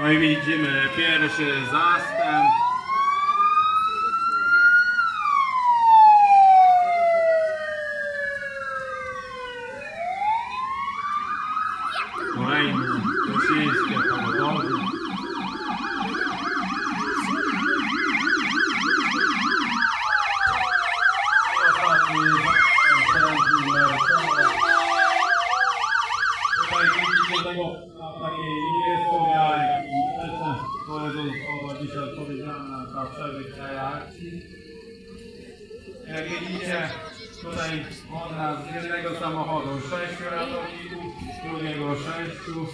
No i widzimy pierwszy zastęp. Kolejny rosyjskie pogodowy. Ostatni zastęp numer Tutaj widzicie tego na takiej niebiesko-białej karteczce, które została dzisiaj odpowiedzialna za przebieg tej akcji. Jak widzicie, tutaj można z jednego samochodu sześciu ratowników, z drugiego sześciu.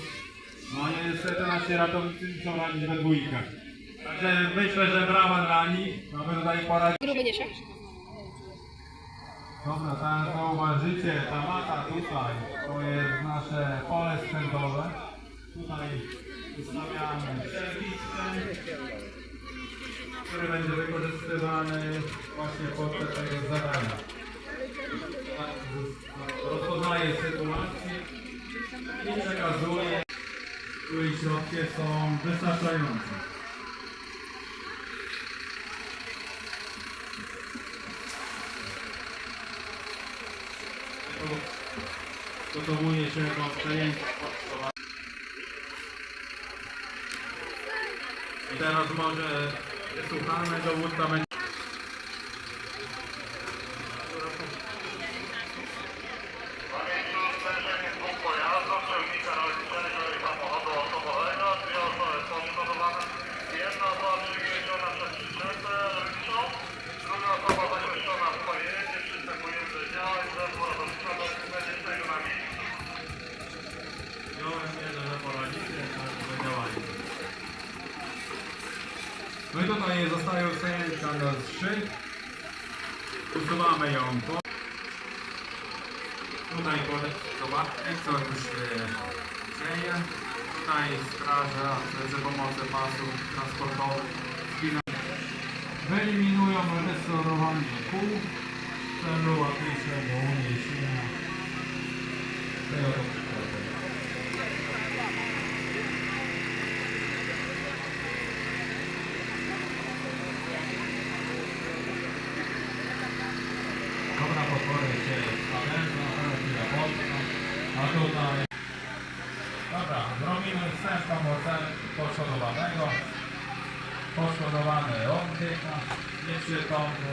No niestety nasi ratownicy muszą radzić we dwójkę. Także myślę, że brawa dla nich, mamy tutaj poradzić. Gruby. Dobra, tak jak zauważycie, ta mata tutaj to jest nasze pole spędowe. Tutaj ustawiamy serwisem, który będzie wykorzystywany właśnie podczas tego zadania. Rozpoznaje sytuację i przekazuje, której środki są wystarczające. Gotowuje się do przejęcia. I teraz może wysłuchamy dowódca będzie. No i tutaj zostaje usunięta na trzy. Usuwamy ją po. Tutaj podać zobaczcie, co już się dzieje. Tutaj straża za pomocą pasów transportowych spina- wyeliminują restaurowanie kół celu łatwiejszego uniesienia tego transportu. Dobra, potwory się spawędzą, teraz chwila poczka, a tutaj... Dobra, zrobimy wstępną ocenę poszkodowanego. Poszkodowany oddycha, nieprzytomny,